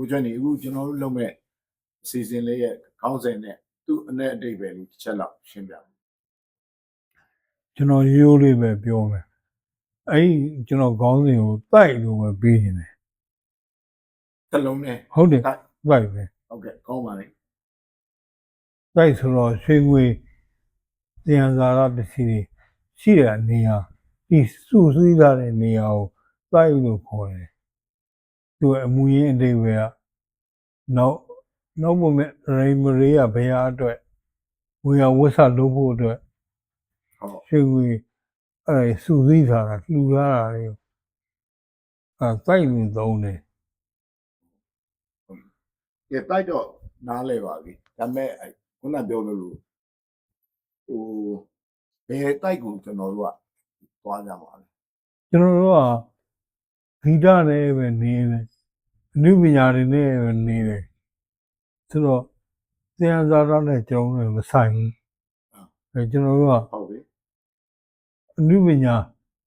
ကိုကျွန်းနေအခုကျွန်တော်တို့လုပ်မဲ့အစီအစဉ်လေးရဲ့ခေါင်းစဉ်နဲ့သူ့အနဲ့အတိတ်ပဲလေးတစ်ချက်လောက်ရှင်းပြပါကျွန်တော်ရိုးရိုးလေးပဲပြောမယ်အဲ့ဒီကျွန်တော်ခေါင်းစဉ်ကိုတိုက်လို့ပဲပြီးနေတယ်တစ်လုံးနဲ့ဟုတ်တယ်တိုက်တိုက်ပဲဟုတ်ကဲ့ကောင်းပါလေတိုက်ဆိုတော့ရွှေငွေတရားစာရပစ္စည်းတွေရှိတဲ့နေရာဒီစုစည်းလာတဲ့နေရာကိုတိုက်လို့ခေါ်တယ် သူအမူရင်းအတိတ်ပဲကနောက်နောက်ပုံမဲ့ရိမရေကဘယ်ဟာအတွက်ဝေယဝဆလုပ်ဖို့အတွက်ဟုတ်ရွှေငွေအဲ့ဒါစုစည်းထားတာလှူထားတာတွေအဲတိုက်လို့သုံးတယ်ကဲတိုက်တော့နားလဲပါပြီဒါပေမဲ့အဲ့ခုနပြောလို့လို့ဟိုဘယ်တိုက်ကိုကျွန်တော်တို့ကသွားကြပါလဲကျွန်တော်တို့က ဂီတနဲ့ပဲနေတယ်အနုပညာတွေနဲ့ပဲနေတယ်ဆိုတော့တရားစာရနဲ့ကျွန်တော်တို့မဆိုင်ဘူးအဲကျွန်တော်တို့ကဟုတ်ပြီအနုပညာ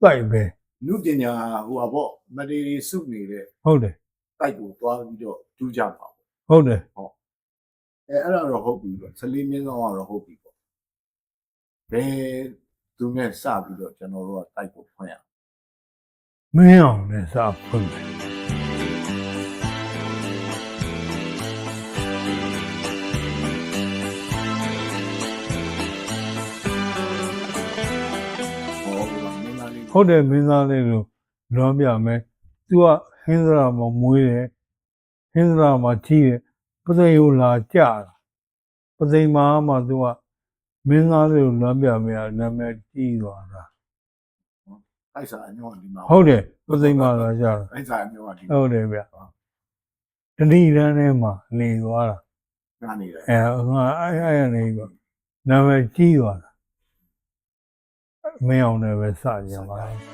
တိုက်ပဲနုပညာဟိုပါပေါ့မတေရီစုနေတဲ့ဟုတ်တယ်တိုက်ကိုသွားပြီးတော့ကျူးကြပါပေါ့ဟုတ်တယ်အဲအဲ့ဒါတော့ဟုတ်ပြီပေါ့ဆလေးမြင်းဆောင်ကတော့ဟုတ်ပြီပေါ့ဘယ်သူနဲ့စပြီးတော့ကျွန်တော်တို့ကတိုက်ကိုဖွင့်ရအောင် မင်းအောင်နဲ့စာဖွင့်တယ်ဟောပါမင်းသားလေးဟုတ်တယ်မင်းသားလေးလို့လွမ်းပြမယ်သူကဟင်းစရာမှာမွေးတယ်ဟင်းစရာမှာကြီးတယ်ပသိယိုလာကြတာပသိမ်မာမှာသူကမင်းသားလေးကိုလွမ်းပြမယ်နာမည်ကြီးသွားတာ တိုက်စာအညောင်းဒီမှာဟုတ်တယ်ပသိမ်မာလာကြတာတိုက်စာအညောင်းဒီဟုတ်တယ်ဗျတတိရန်ထဲမှာနေသွားတာနားနေတယ်အဲငါအဲ့အဲ့ရနေပါနာမည်ကြီးသွားတာမင်းအောင်လည်းပဲစကြပါလား